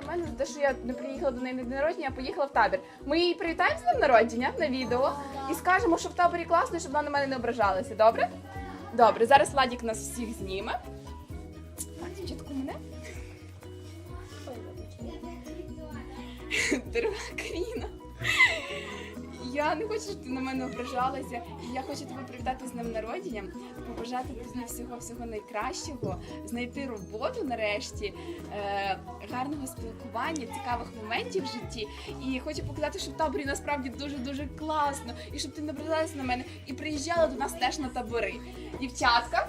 Ваня за те, що я не приїхала до неї на день народження, а поїхала в табір. Ми її привітаємо з днем народження на відео і скажемо, що в таборі класно, щоб вона на мене не ображалася. Добре? Добре, зараз Владік нас всіх зніме. Так, спочатку мене. Каріна. Я не хочу, щоб ти на мене ображалася. Я хочу тебе привітати з днем народження, побажати тобі всього всього найкращого, знайти роботу нарешті, е, гарного спілкування, цікавих моментів в житті. І хочу показати, що в таборі насправді дуже дуже класно, і щоб ти не ображалася на мене і приїжджала до нас теж на табори. Дівчатка,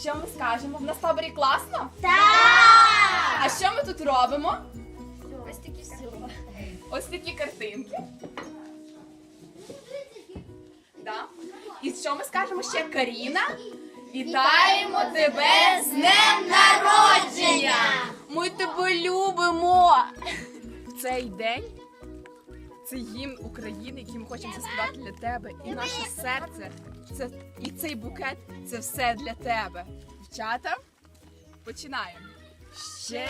що ми скажемо? В нас в таборі класно? Так! А що ми тут робимо? Ось такі всі. Ось такі картинки. Да. І що ми скажемо ще Каріна? Вітаємо тебе з днем народження! Ми тебе любимо! В цей день це гімн України, який ми хочемо заспівати для тебе. І наше серце, це, і цей букет це все для тебе. Дівчата, починаємо. Ще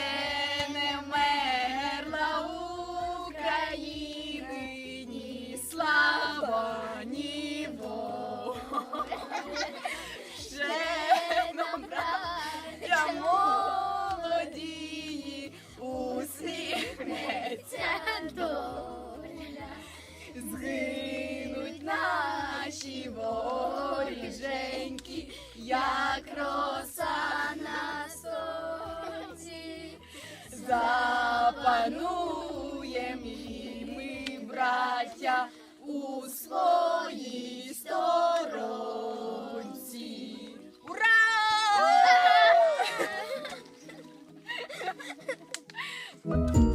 наші воріженьки, як роса на сонці. Запануєм і ми, браття, у своїй сторонці. Ура! Ура!